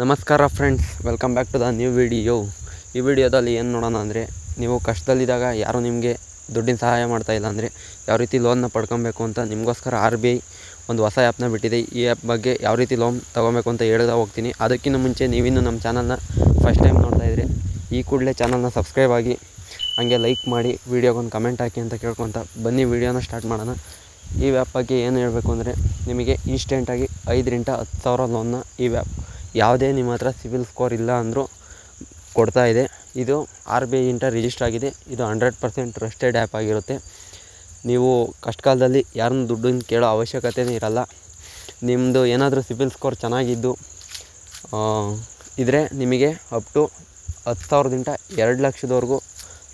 ನಮಸ್ಕಾರ friends welcome back to the new video ಈ ವಿಡಿಯೋದಲ್ಲಿ ಏನು ನೋಡೋಣ ಅಂದರೆ, ನೀವು ಕಷ್ಟದಲ್ಲಿದ್ದಾಗ ಯಾರು ನಿಮಗೆ ದುಡ್ಡಿನ ಸಹಾಯ ಮಾಡ್ತಾ ಇಲ್ಲ ಅಂದರೆ, ಯಾವ ರೀತಿ ಲೋನ್ನ ಪಡ್ಕೊಬೇಕು ಅಂತ ನಿಮಗೋಸ್ಕರ ಆರ್ ಬಿ ಐ ಒಂದು ಹೊಸ ಆ್ಯಪ್ನ ಬಿಟ್ಟಿದೆ. ಈ ಆ್ಯಪ್ ಬಗ್ಗೆ ಯಾವ ರೀತಿ ಲೋನ್ ತೊಗೊಬೇಕು ಅಂತ ಹೇಳ್ತಾ ಹೋಗ್ತೀನಿ. ಅದಕ್ಕಿಂತ ಮುಂಚೆ ನೀವಿನ್ನೂ ನಮ್ಮ ಚಾನಲ್ನ ಫಸ್ಟ್ ಟೈಮ್ ನೋಡ್ತಾ ಇದ್ದರೆ ಈ ಕೂಡಲೇ ಚಾನಲ್ನ ಸಬ್ಸ್ಕ್ರೈಬ್ ಆಗಿ, ಹಾಗೆ ಲೈಕ್ ಮಾಡಿ ವೀಡಿಯೋಗೊಂದು ಕಮೆಂಟ್ ಹಾಕಿ ಅಂತ ಕೇಳ್ಕೊತ ಬನ್ನಿ ವಿಡಿಯೋನ ಸ್ಟಾರ್ಟ್ ಮಾಡೋಣ. ಈ ವ್ಯಾಪ್ ಬಗ್ಗೆ ಏನು ಹೇಳಬೇಕು ಅಂದರೆ, ನಿಮಗೆ ಇನ್ಸ್ಟೆಂಟಾಗಿ ಐದರಿಂದ ಹತ್ತು ಸಾವಿರ ಲೋನ್ನ ಈ ವ್ಯಾಪ್ ಯಾವುದೇ ನಿಮ್ಮ ಹತ್ರ ಸಿವಿಲ್ ಸ್ಕೋರ್ ಇಲ್ಲ ಅಂದರೂ ಕೊಡ್ತಾ ಇದೆ. ಇದು ಆರ್ ಬಿ ಐಯಿಂದ ರಿಜಿಸ್ಟರ್ ಆಗಿದೆ. ಇದು ಹಂಡ್ರೆಡ್ ಪರ್ಸೆಂಟ್ ಟ್ರಸ್ಟೆಡ್ ಆ್ಯಪ್ ಆಗಿರುತ್ತೆ. ನೀವು ಕಷ್ಟಕಾಲದಲ್ಲಿ ಯಾರನ್ನ ದುಡ್ಡನ್ನು ಕೇಳೋ ಅವಶ್ಯಕತೆನೇ ಇರಲ್ಲ. ನಿಮ್ಮದು ಏನಾದರೂ ಸಿಬಿಲ್ ಸ್ಕೋರ್ ಚೆನ್ನಾಗಿದ್ದು ಇದ್ದರೆ ನಿಮಗೆ ಅಪ್ ಟು ಹತ್ತು ಸಾವಿರದಿಂದ ಎರಡು ಲಕ್ಷದವರೆಗೂ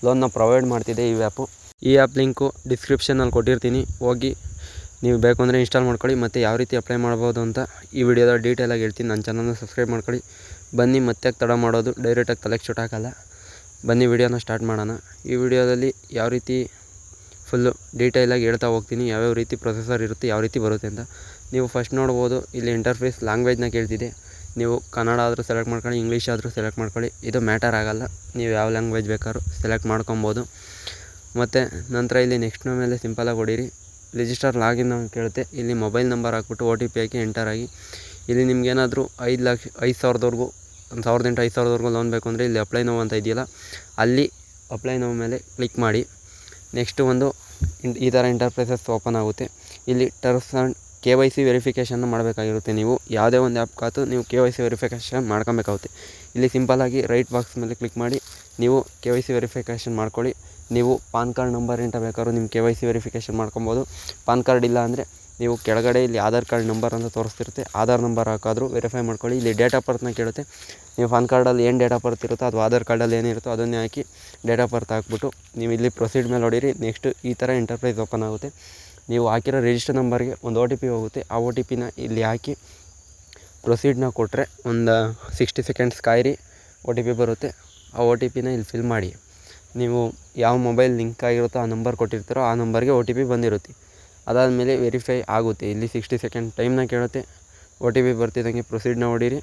ಲೋನ್ನ ಪ್ರೊವೈಡ್ ಮಾಡ್ತಿದೆ ಈ ಆ್ಯಪು ಈ ಆ್ಯಪ್ ಲಿಂಕು ಡಿಸ್ಕ್ರಿಪ್ಷನಲ್ಲಿ ಕೊಟ್ಟಿರ್ತೀನಿ. ಹೋಗಿ ನೀವು ಬೇಕು ಅಂದರೆ ಇನ್ಸ್ಟಾಲ್ ಮಾಡ್ಕೊಳ್ಳಿ, ಮತ್ತು ಯಾವ ರೀತಿ ಅಪ್ಲೈ ಮಾಡ್ಬೋದು ಅಂತ ಈ ವಿಡಿಯೋದ ಡೀಟೇಲಾಗಿ ಹೇಳ್ತೀನಿ. ನನ್ನ ಚಾನಲ್ನ ಸಬ್ಸ್ಕ್ರೈಬ್ ಮಾಡ್ಕೊಳ್ಳಿ. ಬನ್ನಿ, ಮತ್ತೆ ತಡ ಮಾಡೋದು ಡೈರೆಕ್ಟಾಗಿ ತಲೆಗೆ ಶೂಟ್ ಹಾಕಲ್ಲ ಬನ್ನಿ ವಿಡಿಯೋನ ಸ್ಟಾರ್ಟ್ ಮಾಡೋಣ. ಈ ವಿಡಿಯೋದಲ್ಲಿ ಯಾವ ರೀತಿ ಫುಲ್ಲು ಡೀಟೇಲಾಗಿ ಹೇಳ್ತಾ ಹೋಗ್ತೀನಿ, ಯಾವ್ಯಾವ ರೀತಿ ಪ್ರೊಸೆಸರ್ ಇರುತ್ತೆ, ಯಾವ ರೀತಿ ಬರುತ್ತೆ ಅಂತ. ನೀವು ಫಸ್ಟ್ ನೋಡ್ಬೋದು, ಇಲ್ಲಿ ಇಂಟರ್ಫೇಸ್ ಲ್ಯಾಂಗ್ವೇಜ್ನ ಕೇಳ್ತಿದೆ. ನೀವು ಕನ್ನಡ ಆದರೂ ಸೆಲೆಕ್ಟ್ ಮಾಡ್ಕೊಳ್ಳಿ ಇಂಗ್ಲೀಷ್ ಆದರೂ ಸೆಲೆಕ್ಟ್ ಮಾಡ್ಕೊಳ್ಳಿ, ಇದು ಮ್ಯಾಟರ್ ಆಗೋಲ್ಲ. ನೀವು ಯಾವ ಲ್ಯಾಂಗ್ವೇಜ್ ಬೇಕಾದ್ರೂ ಸೆಲೆಕ್ಟ್ ಮಾಡ್ಕೊಬೋದು. ಮತ್ತು ನಂತರ ಇಲ್ಲಿ ನೆಕ್ಸ್ಟ್ ಮೇಲೆ ಸಿಂಪಲಾಗಿ ಹೊಡೀರಿ ರಿಜಿಸ್ಟರ್ ಲಾಗಿನ್ ಅಂತ ಕೇಳುತ್ತೆ. ಇಲ್ಲಿ ಮೊಬೈಲ್ ನಂಬರ್ ಹಾಕ್ಬಿಟ್ಟು ಒ ಟಿ ಪಿ ಹಾಕಿ ಎಂಟರ್ ಆಗಿ. ಇಲ್ಲಿ ನಿಮ್ಗೇನಾದರೂ ಐದು ಲಕ್ಷ, ಐದು ಸಾವಿರದವರೆಗೂ, ಒಂದು ಸಾವಿರದಿಂದ ಐದು ಸಾವಿರದವರೆಗೂ ಲೋನ್ ಬೇಕು ಅಂದರೆ ಇಲ್ಲಿ ಅಪ್ಲೈ ನೋವು ಅಂತ ಇದೆಯಲ್ಲ, ಅಲ್ಲಿ ಅಪ್ಲೈ ನೋವು ಮೇಲೆ ಕ್ಲಿಕ್ ಮಾಡಿ. ನೆಕ್ಸ್ಟು ಒಂದು ಈ ಥರ ಇಂಟರ್ಪ್ರೈಸಸ್ ಓಪನ್ ಆಗುತ್ತೆ. ಇಲ್ಲಿ terms and K Y C verification ಮಾಡಬೇಕಾಗಿರುತ್ತೆ ನೀವು. ಯಾವುದೇ ಒಂದು ಆ್ಯಪ್ ಕಾತು ನೀವು ಕೆ ವೈ ಸಿ ವೆರಿಫಿಕೇಷನ್ ಮಾಡ್ಕೊಬೇಕಾಗುತ್ತೆ. ಇಲ್ಲಿ ಸಿಂಪಲಾಗಿ ರೈಟ್ ಬಾಕ್ಸ್ ಮೇಲೆ ಕ್ಲಿಕ್ ಮಾಡಿ ನೀವು ಕೆ ವೈ ಸಿ ವೆರಿಫಿಕೇಷನ್ ಮಾಡ್ಕೊಳ್ಳಿ. ನೀವು ಪಾನ್ ಕಾರ್ಡ್ ನಂಬರ್ ಇಂಟ ಬೇಕಾದ್ರೂ ನಿಮ್ಮ ಕೆ ವೈ ಸಿ ವೆರಿಫಿಕೇಷನ್ ಮಾಡ್ಕೊಬೋದು. ಪಾನ್ ಕಾರ್ಡ್ ಇಲ್ಲ ಅಂದರೆ ನೀವು ಕೆಳಗಡೆ ಇಲ್ಲಿ ಆಧಾರ್ ಕಾರ್ಡ್ ನಂಬರ್ ಅಂತ ತೋರಿಸ್ತಿರುತ್ತೆ. ಆಧಾರ್ ನಂಬರ್ ಹಾಕಾದರೂ ವೆರಿಫೈ ಮಾಡ್ಕೊಳ್ಳಿ. ಇಲ್ಲಿ ಡೇಟ್ ಆಫ್ ಬರ್ತ್ನ ಕೇಳುತ್ತೆ. ನೀವು ಪಾನ್ ಕಾರ್ಡಲ್ಲಿ ಏನು ಡೇಟ್ ಆಫ್ ಬರ್ತ್ ಇರುತ್ತೋ ಅಥವಾ ಆಧಾರ್ ಕಾರ್ಡಲ್ಲಿ ಏನಿರುತ್ತೋ ಅದನ್ನೇ ಹಾಕಿ ಡೇಟ್ ಆಫ್ ಬರ್ತ್ ಹಾಕ್ಬಿಟ್ಟು ನೀವು ಇಲ್ಲಿ ಪ್ರೊಸೀಡ್ ಮೇಲೆ ಹೊಡೀರಿ ನೆಕ್ಸ್ಟ್ ಈ ಥರ ಎಂಟರ್ಪ್ರೈಸ್ ಓಪನ್ ಆಗುತ್ತೆ. ನೀವು ಹಾಕಿರೋ ರಿಜಿಸ್ಟರ್ ನಂಬರ್ಗೆ ಒಂದು ಒ ಟಿ ಪಿ ಹೋಗುತ್ತೆ. ಆ ಒ ಟಿ ಪಿನ ಇಲ್ಲಿ ಹಾಕಿ ಪ್ರೊಸೀಡ್ನ ಕೊಟ್ಟರೆ ಒಂದು ಸಿಕ್ಸ್ಟಿ ಸೆಕೆಂಡ್ಸ್ ಕಾಯಿರಿ. ಒ ಟಿ ಪಿ ಬರುತ್ತೆ. ಆ ಒ ಟಿ ಪಿನ ಇಲ್ಲಿ ಫಿಲ್ ಮಾಡಿ. ನೀವು ಯಾವ ಮೊಬೈಲ್ ಲಿಂಕ್ ಆಗಿರುತ್ತೋ ಆ ನಂಬರ್ ಕೊಟ್ಟಿರ್ತೀರೋ ಆ ನಂಬರ್ಗೆ ಒ ಟಿ ಪಿ ಬಂದಿರುತ್ತೆ. ಅದಾದಮೇಲೆ ವೆರಿಫೈ ಆಗುತ್ತೆ. ಇಲ್ಲಿ ಸಿಕ್ಸ್ಟಿ ಸೆಕೆಂಡ್ ಟೈಮ್ನ ಕೇಳುತ್ತೆ. ಒ ಟಿ ಪಿ ಬರ್ತಿದ್ದಂಗೆ ಪ್ರೊಸೀಡ್ನ ಹೊಡೀರಿ.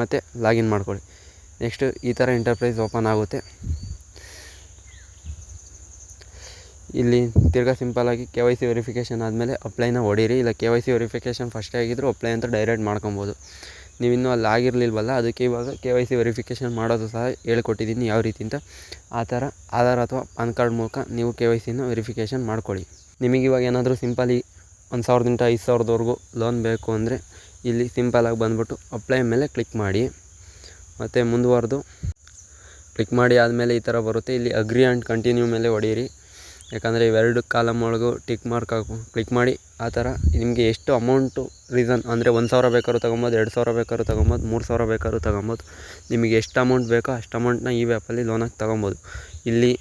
ಮತ್ತು ಲಾಗಿನ್ ಮಾಡ್ಕೊಳ್ಳಿ. ನೆಕ್ಸ್ಟು ಈ ಥರ ಎಂಟರ್ಪ್ರೈಸ್ ಓಪನ್ ಆಗುತ್ತೆ. ಇಲ್ಲಿ ತಿರ್ಗಾ ಸಿಂಪಲಾಗಿ ಕೆ ವೈ ಸಿ ವೆರಿಫಿಕೇಷನ್ ಆದಮೇಲೆ ಅಪ್ಲೈನ ಹೊಡೀರಿ. ಇಲ್ಲ ಕೆ ವೈ ಸಿ ವೆರಿಫಿಕೇಷನ್ ಫಸ್ಟೇ ಆಗಿದ್ರು ಅಪ್ಲೈ ಅಂತ ಡೈರೆಕ್ಟ್ ಮಾಡ್ಕೊಬೋದು. ನೀವು ಇನ್ನೂ ಅಲ್ಲಿ ಆಗಿರಲಿಲ್ವಲ್ಲ, ಅದಕ್ಕೆ ಇವಾಗ ಕೆ ವೈ ಸಿ ವೆರಿಫಿಕೇಷನ್ ಮಾಡೋದು ಸಹ ಹೇಳ್ಕೊಟ್ಟಿದ್ದೀನಿ ಯಾವ ರೀತಿ ಅಂತ. ಆ ಥರ ಆಧಾರ್ ಅಥವಾ ಪಾನ್ ಕಾರ್ಡ್ ಮೂಲಕ ನೀವು ಕೆ ವೈ ಸಿನ ವೆರಿಫಿಕೇಷನ್ ಮಾಡ್ಕೊಳ್ಳಿ. ನಿಮಗೆ ಇವಾಗ ಏನಾದರೂ ಸಿಂಪಲಿ ಒಂದು ಸಾವಿರದಿಂದ ಐದು ಸಾವಿರದವರೆಗೂ ಲೋನ್ ಬೇಕು ಅಂದರೆ ಇಲ್ಲಿ ಸಿಂಪಲಾಗಿ ಬಂದುಬಿಟ್ಟು ಅಪ್ಲೈ ಮೇಲೆ ಕ್ಲಿಕ್ ಮಾಡಿ. ಮತ್ತು ಮುಂದುವರೆದು ಕ್ಲಿಕ್ ಮಾಡಿ ಆದಮೇಲೆ ಈ ಥರ ಬರುತ್ತೆ. ಇಲ್ಲಿ ಅಗ್ರಿ ಆ್ಯಂಡ್ ಕಂಟಿನ್ಯೂ ಮೇಲೆ ಹೊಡೀರಿ ಯಾಕಂದರೆ ಇವೆರಡು ಕಾಲಮ್ ಒಳಗೂ ಟಿಕ್ ಮಾರ್ಕ್ ಹಾಕು ಕ್ಲಿಕ್ ಮಾಡಿ ಆ ಥರ ನಿಮಗೆ ಎಷ್ಟು ಅಮೌಂಟು ರೀಸನ್ ಅಂದರೆ ಒಂದು ಸಾವಿರ ಬೇಕಾದ್ರೂ ತೊಗೊಬೋದು, ಎರಡು ಸಾವಿರ ಬೇಕಾದ್ರೂ ತೊಗೊಬೋದು, ಮೂರು ಸಾವಿರ ಬೇಕಾದ್ರೂ ತೊಗೊಬೋದು, ನಿಮಗೆ ಎಷ್ಟು ಅಮೌಂಟ್ ಬೇಕೋ ಅಷ್ಟು ಅಮೌಂಟ್ನ ಈ ವ್ಯಾಪಲ್ಲಿ ಲೋನಾಗಿ ತೊಗೊಬೋದು. ಇಲ್ಲಿ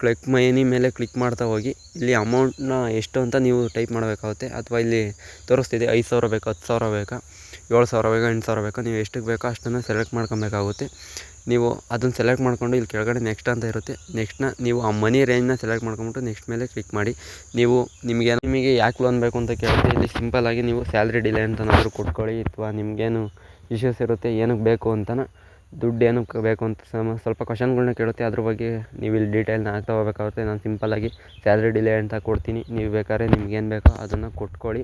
ಕ್ಲಿಕ್ ಮೈನಿ ಮೇಲೆ ಕ್ಲಿಕ್ ಮಾಡ್ತಾ ಹೋಗಿ, ಇಲ್ಲಿ ಅಮೌಂಟ್ನ ಎಷ್ಟು ಅಂತ ನೀವು ಟೈಪ್ ಮಾಡಬೇಕಾಗುತ್ತೆ, ಅಥವಾ ಇಲ್ಲಿ ತೋರಿಸ್ತಿದೆ ಐದು ಸಾವಿರ ಬೇಕಾ, ಹತ್ತು ಸಾವಿರ ಬೇಕಾ, ಏಳು ಸಾವಿರ ಬೇಕಾ, ಎಂಟು ಸಾವಿರ ಬೇಕಾ, ನೀವು ಎಷ್ಟಕ್ಕೆ ಬೇಕೋ ಅಷ್ಟನ್ನು ಸೆಲೆಕ್ಟ್ ಮಾಡ್ಕೊಬೇಕಾಗುತ್ತೆ. ನೀವು ಅದನ್ನು ಸೆಲೆಕ್ಟ್ ಮಾಡ್ಕೊಂಡು ಇಲ್ಲಿ ಕೆಳಗಡೆ ನೆಕ್ಸ್ಟ್ ಅಂತ ಇರುತ್ತೆ. ನೆಕ್ಸ್ಟ್ನ ನೀವು ಆ ಮನಿ ರೇಂಜ್ನ ಸೆಲೆಕ್ಟ್ ಮಾಡ್ಕೊಂಬಿಟ್ಟು ನೆಕ್ಸ್ಟ್ ಮೇಲೆ ಕ್ಲಿಕ್ ಮಾಡಿ. ನೀವು ನಿಮಗೆ ನಿಮಗೆ ಯಾಕೆ ಲೋನ್ ಬೇಕು ಅಂತ ಕೇಳಿದ್ರೆ ಇಲ್ಲಿ ಸಿಂಪಲ್ಲಾಗಿ ನೀವು ಸ್ಯಾಲ್ರಿ ಡಿಲೇ ಅಂತನಾದರೂ ಕೊಟ್ಕೊಳ್ಳಿ ಅಥವಾ ನಿಮಗೇನು ಇಶ್ಯೂಸ್ ಇರುತ್ತೆ, ಏನಕ್ಕೆ ಬೇಕು ಅಂತನ ದುಡ್ಡು ಏನಕ್ಕೆ ಬೇಕು ಅಂತ ಸಮ, ಸ್ವಲ್ಪ ಕ್ವಶನ್ಗಳನ್ನ ಕೇಳುತ್ತೆ. ಅದ್ರ ಬಗ್ಗೆ ನೀವು ಇಲ್ಲಿ ಡೀಟೇಲ್ನ ಹಾಕ್ತಾ ಹೋಗ್ಬೇಕಾಗುತ್ತೆ. ನಾನು ಸಿಂಪಲ್ಲಾಗಿ ಸ್ಯಾಲ್ರಿ ಡಿಲೇ ಅಂತ ಕೊಡ್ತೀನಿ. ನೀವು ಬೇಕಾದ್ರೆ ನಿಮ್ಗೇನು ಬೇಕೋ ಅದನ್ನು ಕೊಟ್ಕೊಳ್ಳಿ.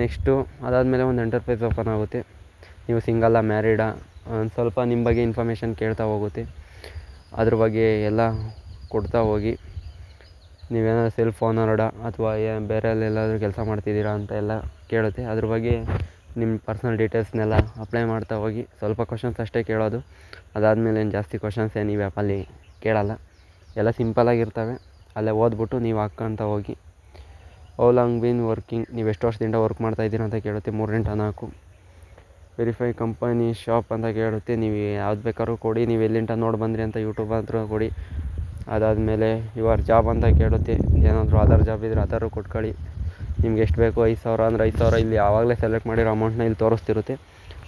ನೆಕ್ಸ್ಟು ಅದಾದಮೇಲೆ ಒಂದು ಎಂಟರ್ಪ್ರೈಸ್ ಓಪನ್ ಆಗುತ್ತೆ. ನೀವು ಸಿಂಗಲ್ಲ ಮ್ಯಾರಿಡಾ ಒಂದು ಸ್ವಲ್ಪ ನಿಮ್ಮ ಬಗ್ಗೆ ಇನ್ಫಾರ್ಮೇಷನ್ ಕೇಳ್ತಾ ಹೋಗುತ್ತೆ. ಅದ್ರ ಬಗ್ಗೆ ಎಲ್ಲ ಕೊಡ್ತಾ ಹೋಗಿ. ನೀವೇನಾದ್ರು ಸೆಲ್ಫ್ ಓನರ್ಡ ಅಥವಾ ಏ ಬೇರೆ ಎಲ್ಲಾದರೂ ಕೆಲಸ ಮಾಡ್ತಿದ್ದೀರಾ ಅಂತ ಎಲ್ಲ ಕೇಳುತ್ತೆ. ಅದ್ರ ಬಗ್ಗೆ ನಿಮ್ಮ ಪರ್ಸ್ನಲ್ ಡೀಟೇಲ್ಸ್ನೆಲ್ಲ ಅಪ್ಲೈ ಮಾಡ್ತಾ ಹೋಗಿ. ಸ್ವಲ್ಪ ಕ್ವಶನ್ಸ್ ಅಷ್ಟೇ ಕೇಳೋದು. ಅದಾದಮೇಲೆ ಏನು ಜಾಸ್ತಿ ಕ್ವಶನ್ಸ್ ಏನು ಈ ಆ್ಯಪಲ್ಲಿ ಕೇಳಲ್ಲ. ಎಲ್ಲ ಸಿಂಪಲಾಗಿರ್ತವೆ ಅಲ್ಲೇ ಓದ್ಬಿಟ್ಟು ನೀವು ಹಾಕ್ಕೊಂತ ಹೋಗಿ. ಓ ಲಾಂಗ್ ಬೀನ್ ವರ್ಕಿಂಗ್ ನೀವು ಎಷ್ಟು ವರ್ಷದಿಂದ ವರ್ಕ್ ಮಾಡ್ತಾ ಇದ್ದೀರಾ ಅಂತ ಕೇಳುತ್ತೆ. ಮೂರರಿಂದ ನಾಲ್ಕು. ವೆರಿಫೈ ಕಂಪನಿ ಶಾಪ್ ಅಂತ ಕೇಳುತ್ತೆ. ನೀವು ಯಾವ್ದು ಬೇಕಾದ್ರೂ ಕೊಡಿ. ನೀವು ಎಲ್ಲಿಂದ ನೋಡಿ ಬಂದ್ರಿ ಅಂತ ಯೂಟ್ಯೂಬ್ ಹತ್ರ ಕೊಡಿ. ಅದಾದಮೇಲೆ ಯುವರ್ ಜಾಬ್ ಅಂತ ಕೇಳುತ್ತೆ. ಏನಾದರೂ ಆಧಾರ್ ಜಾಬ್ ಇದ್ದರೆ ಆಧಾರು ಕೊಟ್ಕೊಳ್ಳಿ. ನಿಮ್ಗೆ ಎಷ್ಟು ಬೇಕು? ಐದು ಸಾವಿರ ಅಂದರೆ ಐದು ಸಾವಿರ. ಇಲ್ಲಿ ಯಾವಾಗಲೇ ಸೆಲೆಕ್ಟ್ ಮಾಡಿರೋ ಅಮೌಂಟ್ನ ಇಲ್ಲಿ ತೋರಿಸ್ತಿರುತ್ತೆ.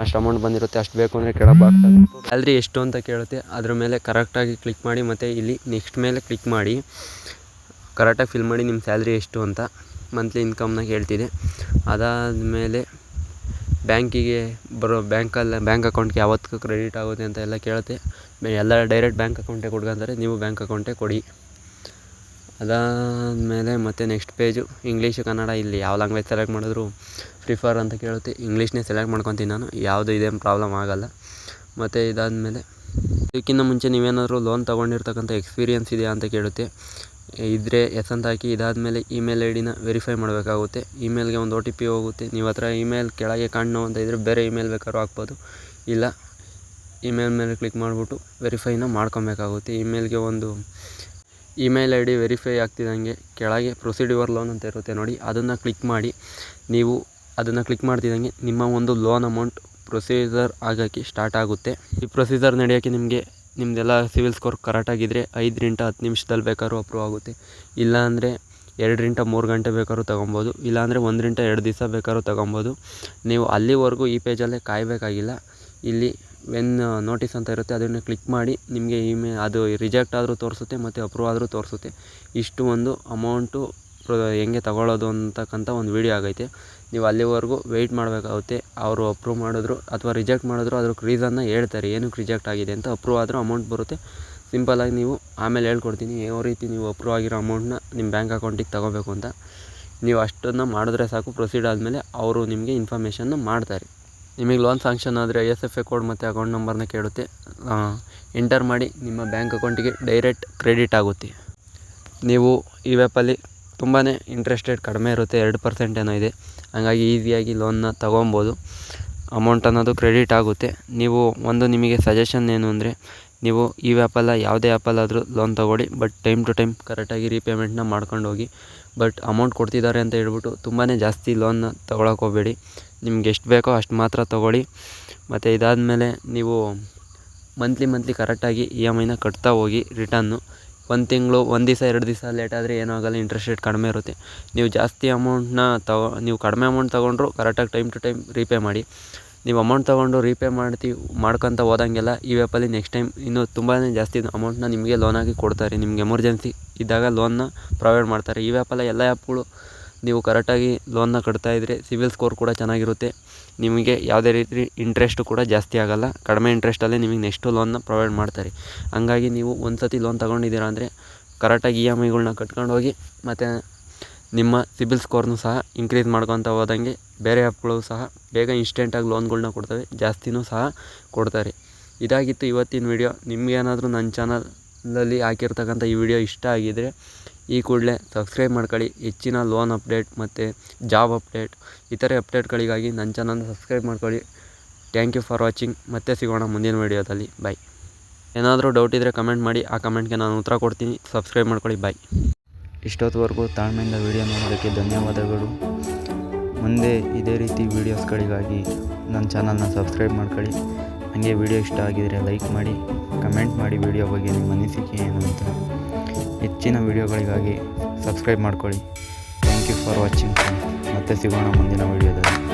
ಅಷ್ಟು ಅಮೌಂಟ್ ಬಂದಿರುತ್ತೆ. ಅಷ್ಟು ಬೇಕು ಅಂದರೆ ಕೆಳಗೆ ಬಾಕ್ಸ್ ಸ್ಯಾಲ್ರಿ ಎಷ್ಟು ಅಂತ ಕೇಳುತ್ತೆ. ಅದ್ರ ಮೇಲೆ ಕರೆಕ್ಟಾಗಿ ಕ್ಲಿಕ್ ಮಾಡಿ ಮತ್ತು ಇಲ್ಲಿ ನೆಕ್ಸ್ಟ್ ಮೇಲೆ ಕ್ಲಿಕ್ ಮಾಡಿ. ಕರೆಕ್ಟಾಗಿ ಫಿಲ್ ಮಾಡಿ ನಿಮ್ಮ ಸ್ಯಾಲ್ರಿ ಎಷ್ಟು ಅಂತ ಮಂತ್ಲಿ ಇನ್ಕಮ್ನಾಗ ಹೇಳ್ತಿದೆ. ಅದಾದಮೇಲೆ ಬ್ಯಾಂಕಿಗೆ ಬರೋ ಬ್ಯಾಂಕಲ್ಲಿ ಬ್ಯಾಂಕ್ ಅಕೌಂಟ್ಗೆ ಯಾವತ್ತು ಕ್ರೆಡಿಟ್ ಆಗುತ್ತೆ ಅಂತ ಎಲ್ಲ ಕೇಳುತ್ತೆ. ಎಲ್ಲ ಡೈರೆಕ್ಟ್ ಬ್ಯಾಂಕ್ ಅಕೌಂಟೇ ಕೊಡ್ಕಂತಾರೆ ನೀವು ಬ್ಯಾಂಕ್ ಅಕೌಂಟೇ ಕೊಡಿ. ಅದಾದಮೇಲೆ ಮತ್ತೆ ನೆಕ್ಸ್ಟ್ ಪೇಜು, ಇಂಗ್ಲೀಷು, ಕನ್ನಡ, ಇಲ್ಲಿ ಯಾವ ಲ್ಯಾಂಗ್ವೇಜ್ ಸೆಲೆಕ್ಟ್ ಮಾಡಿದ್ರು ಪ್ರಿಫರ್ ಅಂತ ಕೇಳುತ್ತೆ. ಇಂಗ್ಲೀಷ್ನೇ ಸೆಲೆಕ್ಟ್ ಮಾಡ್ಕೊತೀನಿ ನಾನು, ಯಾವುದು ಇದೇನು ಪ್ರಾಬ್ಲಮ್ ಆಗೋಲ್ಲ. ಮತ್ತು ಇದಾದಮೇಲೆ ಇದಕ್ಕಿಂತ ಮುಂಚೆ ನೀವೇನಾದರೂ ಲೋನ್ ತೊಗೊಂಡಿರ್ತಕ್ಕಂಥ ಎಕ್ಸ್ಪೀರಿಯನ್ಸ್ ಇದೆಯಾ ಅಂತ ಕೇಳುತ್ತೆ. ಇದ್ದರೆ ಎಸ್ ಅಂತ ಹಾಕಿ ಇದಾದಮೇಲೆ ಇಮೇಲ್ ಐ ಡಿನ ವೆರಿಫೈ ಮಾಡಬೇಕಾಗುತ್ತೆ. ಇಮೇಲ್ಗೆ ಒಂದು ಒ ಟಿ ಪಿ ಹೋಗುತ್ತೆ. ನೀವು ಹತ್ರ ಇಮೇಲ್ ಕೆಳಗೆ ಕಾಣೋ ಅಂತ ಇದ್ದರೆ ಬೇರೆ ಇಮೇಲ್ ಬೇಕಾದ್ರೂ ಹಾಕ್ಬೋದು. ಇಲ್ಲ ಇಮೇಲ್ ಮೇಲೆ ಕ್ಲಿಕ್ ಮಾಡಿಬಿಟ್ಟು ವೆರಿಫೈನ ಮಾಡ್ಕೊಬೇಕಾಗುತ್ತೆ. ಇಮೇಲ್ಗೆ ಒಂದು ಇಮೇಲ್ ಐ ಡಿ ವೆರಿಫೈ ಆಗ್ತಿದ್ದಂಗೆ ಕೆಳಗೆ ಪ್ರೊಸೀಡ್ಯೂರ್ ಲೋನ್ ಅಂತ ಇರುತ್ತೆ ನೋಡಿ. ಅದನ್ನು ಕ್ಲಿಕ್ ಮಾಡಿ, ನೀವು ಅದನ್ನು ಕ್ಲಿಕ್ ಮಾಡ್ತಿದ್ದಂಗೆ ನಿಮ್ಮ ಒಂದು ಲೋನ್ ಅಮೌಂಟ್ ಪ್ರೊಸೀಜರ್ ಆಗೋಕ್ಕೆ ಸ್ಟಾರ್ಟ್ ಆಗುತ್ತೆ. ಈ ಪ್ರೊಸೀಜರ್ ನಡೆಯೋಕ್ಕೆ ನಿಮಗೆ ನಿಮ್ಮದೆಲ್ಲ ಸಿವಿಲ್ ಸ್ಕೋರ್ ಕರೆಕ್ಟಾಗಿದ್ದರೆ ಐದರಿಂದ ಹತ್ತು ನಿಮಿಷದಲ್ಲಿ ಬೇಕಾದ್ರೂ ಅಪ್ರೂವ್ ಆಗುತ್ತೆ. ಇಲ್ಲಾಂದರೆ ಎರಡರಿಂದ ಮೂರು ಗಂಟೆ ಬೇಕಾದ್ರೂ ತೊಗೊಬೋದು. ಇಲ್ಲಾಂದರೆ ಒಂದರಿಂದ ಎರಡು ದಿವಸ ಬೇಕಾದ್ರೂ ತೊಗೊಬೋದು. ನೀವು ಅಲ್ಲಿವರೆಗೂ ಈ ಪೇಜಲ್ಲೇ ಕಾಯಬೇಕಾಗಿಲ್ಲ. ಇಲ್ಲಿ ವೆನ್ ನೋಟಿಸ್ ಅಂತ ಇರುತ್ತೆ ಅದನ್ನು ಕ್ಲಿಕ್ ಮಾಡಿ ನಿಮಗೆ ಇಮೇ ಅದು ರಿಜೆಕ್ಟ್ ಆದರೂ ತೋರಿಸುತ್ತೆ ಮತ್ತು ಅಪ್ರೂವ್ ಆದರೂ ತೋರಿಸುತ್ತೆ. ಇಷ್ಟು ಒಂದು ಅಮೌಂಟು ಹೆಂಗೆ ತಗೊಳ್ಳೋದು ಅಂತಕ್ಕಂಥ ಒಂದು ವೀಡಿಯೋ ಆಗೈತೆ. ನೀವು ಅಲ್ಲಿವರೆಗೂ ವೆಯ್ಟ್ ಮಾಡಬೇಕಾಗುತ್ತೆ. ಅವರು ಅಪ್ರೂವ್ ಮಾಡಿದ್ರು ಅಥವಾ ರಿಜೆಕ್ಟ್ ಮಾಡಿದ್ರು ಅದ್ರಕ್ಕೆ ರೀಸನ್ನ ಹೇಳ್ತಾರೆ, ಏನಕ್ಕೆ ರಿಜೆಕ್ಟ್ ಆಗಿದೆ ಅಂತ ಅಪ್ರೂವ್ ಆದರೂ ಅಮೌಂಟ್ ಬರುತ್ತೆ. ಸಿಂಪಲ್ಲಾಗಿ ನೀವು ಆಮೇಲೆ ಹೇಳ್ಕೊಡ್ತೀನಿ ಯಾವ ರೀತಿ ನೀವು ಅಪ್ರೂವ್ ಆಗಿರೋ ಅಮೌಂಟ್ನ ನಿಮ್ಮ ಬ್ಯಾಂಕ್ ಅಕೌಂಟಿಗೆ ತಗೋಬೇಕು ಅಂತ. ನೀವು ಅಷ್ಟನ್ನು ಮಾಡಿದ್ರೆ ಸಾಕು ಪ್ರೊಸೀಡ್ ಆದಮೇಲೆ ಅವರು ನಿಮಗೆ ಇನ್ಫಾರ್ಮೇಷನ್ನ ಮಾಡ್ತಾರೆ. ನಿಮಗೆ ಲೋನ್ ಸ್ಯಾಂಕ್ಷನ್ ಆದರೆ I S F A code ಮತ್ತು ಅಕೌಂಟ್ ನಂಬರ್ನ ಕೇಳುತ್ತೆ. ಎಂಟರ್ ಮಾಡಿ ನಿಮ್ಮ ಬ್ಯಾಂಕ್ ಅಕೌಂಟಿಗೆ ಡೈರೆಕ್ಟ್ ಕ್ರೆಡಿಟ್ ಆಗುತ್ತೆ. ನೀವು ಈ ವೆಪ್ಪಲ್ಲಿ ತುಂಬಾ ಇಂಟ್ರೆಸ್ಟ್ ರೇಟ್ ಕಡಿಮೆ ಇರುತ್ತೆ, ಎರಡು ಪರ್ಸೆಂಟ್ ಏನೋ ಇದೆ. ಹಾಗಾಗಿ ಈಸಿಯಾಗಿ ಲೋನ್ನ ತೊಗೊಬೋದು. ಅಮೌಂಟ್ ಅನ್ನೋದು ಕ್ರೆಡಿಟ್ ಆಗುತ್ತೆ. ನೀವು ಒಂದು ನಿಮಗೆ ಸಜೆಷನ್ ಏನು ಅಂದರೆ, ನೀವು ಈ ವ್ಯಾಪಲ್ಲ ಯಾವುದೇ ಆ್ಯಪಲ್ಲಾದರೂ ಲೋನ್ ತೊಗೊಳ್ಳಿ ಬಟ್ ಟೈಮ್ ಟು ಟೈಮ್ ಕರೆಕ್ಟಾಗಿ ರೀಪೇಮೆಂಟ್ನ ಮಾಡ್ಕೊಂಡು ಹೋಗಿ. ಬಟ್ ಅಮೌಂಟ್ ಕೊಡ್ತಿದ್ದಾರೆ ಅಂತ ಹೇಳ್ಬಿಟ್ಟು ತುಂಬಾ ಜಾಸ್ತಿ ಲೋನ್ನ ತೊಗೊಳಕ್ಕೆ ಹೋಗಬೇಡಿ. ನಿಮ್ಗೆ ಎಷ್ಟು ಬೇಕೋ ಅಷ್ಟು ಮಾತ್ರ ತೊಗೊಳ್ಳಿ. ಮತ್ತು ಇದಾದಮೇಲೆ ನೀವು ಮಂತ್ಲಿ ಮಂತ್ಲಿ ಕರೆಕ್ಟಾಗಿ ಇ ಎಂ ಐನ ಕಟ್ತಾ ಹೋಗಿ ರಿಟರ್ನು ಒಂದು ತಿಂಗಳು, ಒಂದು ದಿವಸ, ಎರಡು ದಿವಸ ಲೇಟ್ ಆದರೆ ಏನೂ ಆಗೋಲ್ಲ ಇಂಟ್ರೆಸ್ಟ್ ರೇಟ್ ಕಡಿಮೆ ಇರುತ್ತೆ. ನೀವು ಜಾಸ್ತಿ ಅಮೌಂಟ್ನ ತಗೊ, ನೀವು ಕಡಿಮೆ ಅಮೌಂಟ್ ತೊಗೊಂಡ್ರು ಕರೆಕ್ಟಾಗಿ ಟೈಮ್ ಟು ಟೈಮ್ ರೀಪೇ ಮಾಡಿ. ನೀವು ಅಮೌಂಟ್ ತೊಗೊಂಡು ರೀಪೇ ಮಾಡ್ತೀವಿ ಮಾಡ್ಕೊತ ಹೋದಂಗೆಲ್ಲ ಈ ವ್ಯಾಪಲ್ಲಿ ನೆಕ್ಸ್ಟ್ ಟೈಮ್ ಇನ್ನೂ ತುಂಬಾ ಜಾಸ್ತಿ ಅಮೌಂಟ್ನ ನಿಮಗೆ ಲೋನಾಗಿ ಕೊಡ್ತಾರೆ. ನಿಮ್ಗೆ ಎಮರ್ಜೆನ್ಸಿ ಇದ್ದಾಗ ಲೋನ್ನ ಪ್ರೊವೈಡ್ ಮಾಡ್ತಾರೆ. ಈ ವ್ಯಾಪಲ್ಲ ಎಲ್ಲ ಆ್ಯಪ್ಗಳು ನೀವು ಕರೆಕ್ಟಾಗಿ ಲೋನ್ನ ಕಟ್ತಾ ಇದ್ದರೆ ಸಿವಿಲ್ ಸ್ಕೋರ್ ಕೂಡ ಚೆನ್ನಾಗಿರುತ್ತೆ. ನಿಮಗೆ ಯಾವುದೇ ರೀತಿ ಇಂಟ್ರೆಸ್ಟು ಕೂಡ ಜಾಸ್ತಿ ಆಗೋಲ್ಲ. ಕಡಿಮೆ ಇಂಟ್ರೆಸ್ಟಲ್ಲೇ ನಿಮಗೆ ನೆಕ್ಸ್ಟು ಲೋನ್ನ ಪ್ರೊವೈಡ್ ಮಾಡ್ತಾರೆ. ಹಂಗಾಗಿ ನೀವು ಒಂದು ಸತಿ ಲೋನ್ ತೊಗೊಂಡಿದ್ದೀರಾ ಅಂದರೆ ಕರೆಕ್ಟಾಗಿ ಇ ಎಂ ಐಗಳ್ನ ಕಟ್ಕೊಂಡು ಹೋಗಿ ಮತ್ತು ನಿಮ್ಮ ಸಿಬಿಲ್ ಸ್ಕೋರ್ನು ಸಹ ಇನ್ಕ್ರೀಸ್ ಮಾಡ್ಕೊತ ಹೋದಂಗೆ ಬೇರೆ ಆ್ಯಪ್ಗಳು ಸಹ ಬೇಗ ಇನ್ಸ್ಟೆಂಟಾಗಿ ಲೋನ್ಗಳ್ನ ಕೊಡ್ತವೆ. ಜಾಸ್ತಿನೂ ಸಹ ಕೊಡ್ತಾರೆ. ಇದಾಗಿತ್ತು ಇವತ್ತಿನ ವಿಡಿಯೋ ನಿಮಗೇನಾದರೂ ನನ್ನ ಚಾನಲಲ್ಲಿ ಹಾಕಿರ್ತಕ್ಕಂಥ ಈ ವಿಡಿಯೋ ಇಷ್ಟ ಆಗಿದ್ದರೆ ಈ ಕೂಡಲೇ ಸಬ್ಸ್ಕ್ರೈಬ್ ಮಾಡ್ಕೊಳ್ಳಿ. ಹೆಚ್ಚಿನ ಲೋನ್ ಅಪ್ಡೇಟ್ ಮತ್ತು ಜಾಬ್ ಅಪ್ಡೇಟ್ ಇತರೆ ಅಪ್ಡೇಟ್ಗಳಿಗಾಗಿ ನನ್ನ ಚಾನಲ್ನ ಸಬ್ಸ್ಕ್ರೈಬ್ ಮಾಡ್ಕೊಳ್ಳಿ. ಥ್ಯಾಂಕ್ ಯು ಫಾರ್ ವಾಚಿಂಗ್ ಮತ್ತೆ ಸಿಗೋಣ ಮುಂದಿನ ವೀಡಿಯೋದಲ್ಲಿ ಬಾಯ್ ಏನಾದರೂ ಡೌಟ್ ಇದ್ದರೆ ಕಮೆಂಟ್ ಮಾಡಿ. ಆ ಕಮೆಂಟ್ಗೆ ನಾನು ಉತ್ತರ ಕೊಡ್ತೀನಿ. ಸಬ್ಸ್ಕ್ರೈಬ್ ಮಾಡ್ಕೊಳ್ಳಿ. ಬಾಯ್ ಇಷ್ಟೊತ್ತವರೆಗೂ ತಾಳ್ಮೆಯಿಂದ ವಿಡಿಯೋ ನೋಡೋದಕ್ಕೆ ಧನ್ಯವಾದಗಳು. ಮುಂದೆ ಇದೇ ರೀತಿ ವೀಡಿಯೋಸ್ಗಳಿಗಾಗಿ ನನ್ನ ಚಾನಲ್ನ ಸಬ್ಸ್ಕ್ರೈಬ್ ಮಾಡ್ಕೊಳ್ಳಿ. ಹಾಗೆ ವಿಡಿಯೋ ಇಷ್ಟ ಆಗಿದರೆ ಲೈಕ್ ಮಾಡಿ. ಕಮೆಂಟ್ ಮಾಡಿ. ವೀಡಿಯೋ ಬಗ್ಗೆ ನಿಮ್ಮ ಅನಿಸಿಕೆ ಏನು ಅಂತ ಹೆಚ್ಚಿನ ವಿಡಿಯೋಗಳಿಗಾಗಿ ಸಬ್ಸ್ಕ್ರೈಬ್ ಮಾಡ್ಕೊಳ್ಳಿ. ಥ್ಯಾಂಕ್ ಯು ಫಾರ್ ವಾಚಿಂಗ್ ಮತ್ತೆ ಸಿಗೋಣ ಮುಂದಿನ ವಿಡಿಯೋದಲ್ಲಿ.